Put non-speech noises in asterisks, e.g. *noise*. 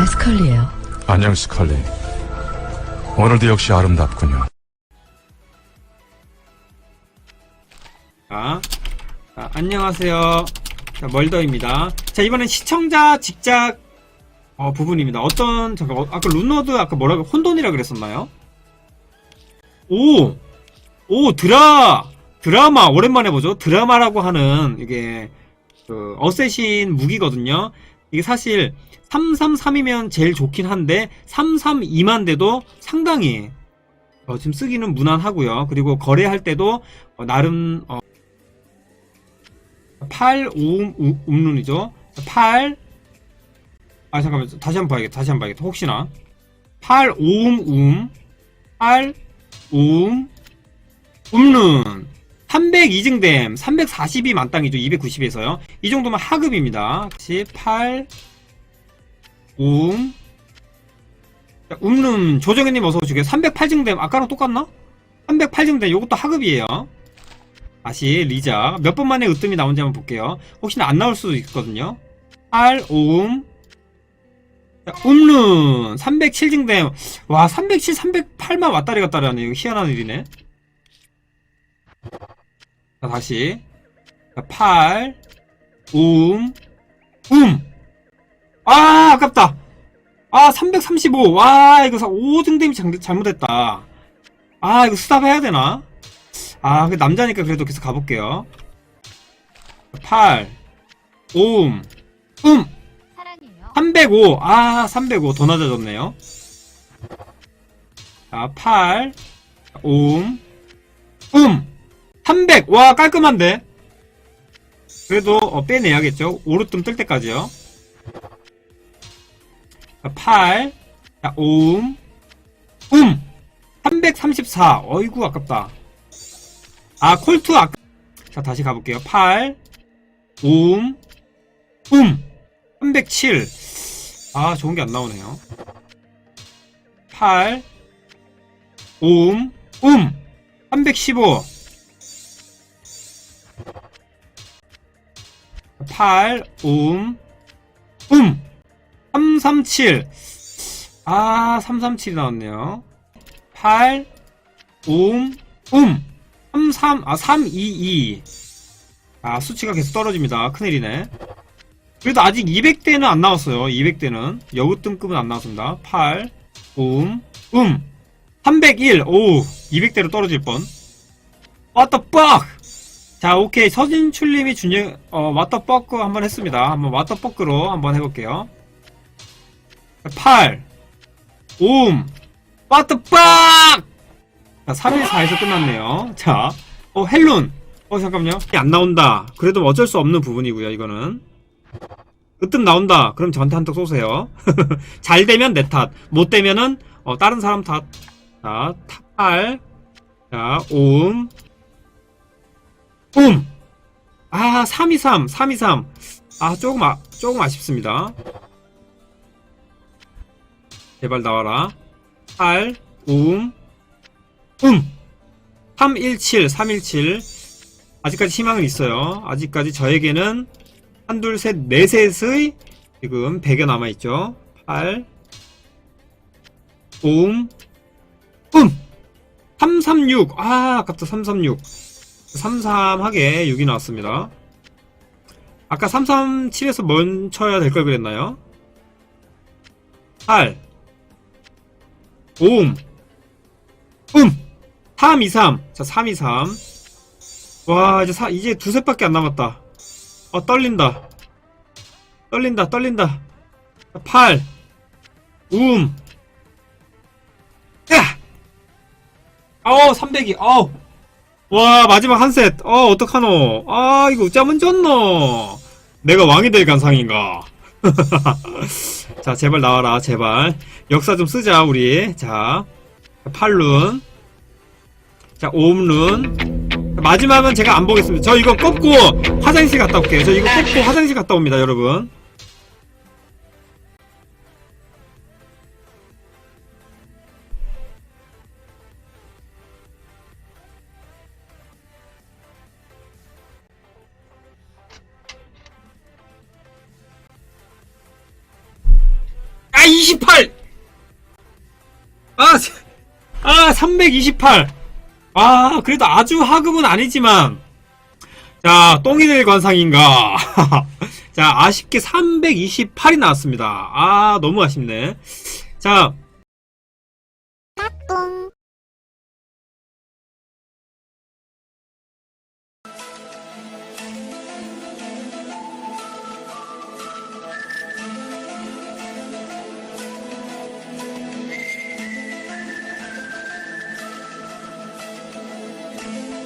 네, 스컬리예요. 안녕 스컬리. 오늘도 역시 아름답군요. 자, 자, 안녕하세요. 자, 멀더입니다. 자, 이번엔 시청자 직작 어, 부분입니다. 어떤, 잠깐, 어, 아까 룬너드 아까 뭐라고, 혼돈이라 그랬었나요? 오! 오, 드라, 드라마, 오랜만에 보죠? 드라마라고 하는, 이게, 그, 어쌔신 무기거든요. 이게 사실, 333이면 제일 좋긴 한데, 332만 돼도 상당히, 어, 지금 쓰기는 무난하고요. 그리고 거래할 때도, 어, 나름, 어, 8, 5, 음룬이죠. 8, 아, 잠깐만. 다시 한번 봐야겠다. 다시 한번 봐야겠다. 혹시나. 8, 5음, 음. 8, 5음, 음룬. 302증댐. 340이 만땅이죠. 290에서요. 이 정도면 하급입니다. 18, 5음. 자, 음룬. 조정현님 어서오시고요. 308증댐. 아까랑 똑같나? 308증댐. 요것도 하급이에요. 다시 리자 몇 번 만에 으뜸이 나온지 한번 볼게요 혹시나 안 나올 수도 있거든요 8 5음 자, 음룬 307증댐 와 307, 308만 왔다리 갔다리 하네 이거 희한한 일이네 자 다시 자, 8 5음 음! 아 아깝다 아 335 와 이거 5증댐이 잘못했다 아 이거 스탑 해야 되나 아, 그 남자니까 그래도 계속 가볼게요. 8, 5, 음, 305. 아, 305. 더 낮아졌네요. 자, 8, 5, 음, 300. 와, 깔끔한데? 그래도, 어, 빼내야겠죠? 오르뜸 뜰 때까지요. 자, 8, 자, 5, 음, 334. 어이구, 아깝다. 아, 콜투 아까. 자, 다시 가볼게요. 8, 움, 음, 307. 아, 좋은 게 안 나오네요. 8, 움, 음, 315. 8, 움, 음, 337. 아, 337이 나왔네요. 8, 움, 음. 33, 아, 322. 아, 수치가 계속 떨어집니다. 큰일이네. 그래도 아직 200대는 안 나왔어요. 200대는. 여우뜸급은 안 나왔습니다. 8, 음, 음. 301. 오, 200대로 떨어질 뻔. What the fuck? 자, 오케이. 서진출님이 준영, 어, fuck 한번 했습니다. 한번 fuck로 한번 해볼게요. 8, 음, what the fuck? 자, 3일 4에서 끝났네요. 자, 어, 헬룬. 어, 잠깐만요. 안 나온다. 그래도 어쩔 수 없는 부분이고요, 이거는. 으뜸 나온다. 그럼 저한테 한턱 쏘세요. *laughs* 잘 되면 내 탓. 못 되면은, 어, 다른 사람 탓. 자, 탑8. 자, 옴. 옴! 아, 323, 323. 아, 조금, 아, 조금 아쉽습니다. 제발 나와라. 8, 옴. 음! 317, 317. 아직까지 희망은 있어요. 아직까지 저에게는 한, 둘, 셋, 넷셋의 지금 100여 남아있죠. 8, 음, 음! 336. 아, 아깝다. 336. 33하게 6이 나왔습니다. 아까 337에서 멈춰야 될 걸 그랬나요? 8, 5, 음! 3, 2, 3. 자, 3, 2, 3. 와, 이제 사, 이제 두셋밖에 안 남았다. 어, 떨린다. 떨린다, 떨린다. 8. 움. 야! 어우, 300이, 어우. 와, 마지막 한 셋. 어, 어떡하노. 아, 이거 어쩌면 좋노. 내가 왕이 될 간상인가. *laughs* 자, 제발 나와라, 제발. 역사 좀 쓰자, 우리. 자, 8룬. 자, 옴룬. 마지막은 제가 안 보겠습니다. 저 이거 꺾고 화장실 갔다 올게요. 저 이거 꺾고 화장실 갔다 옵니다, 여러분. 아, 28! 아, 세- 아, 328! 아, 그래도 아주 하급은 아니지만, 자, 똥이들 관상인가. *laughs* 자, 아쉽게 328이 나왔습니다. 아, 너무 아쉽네. 자,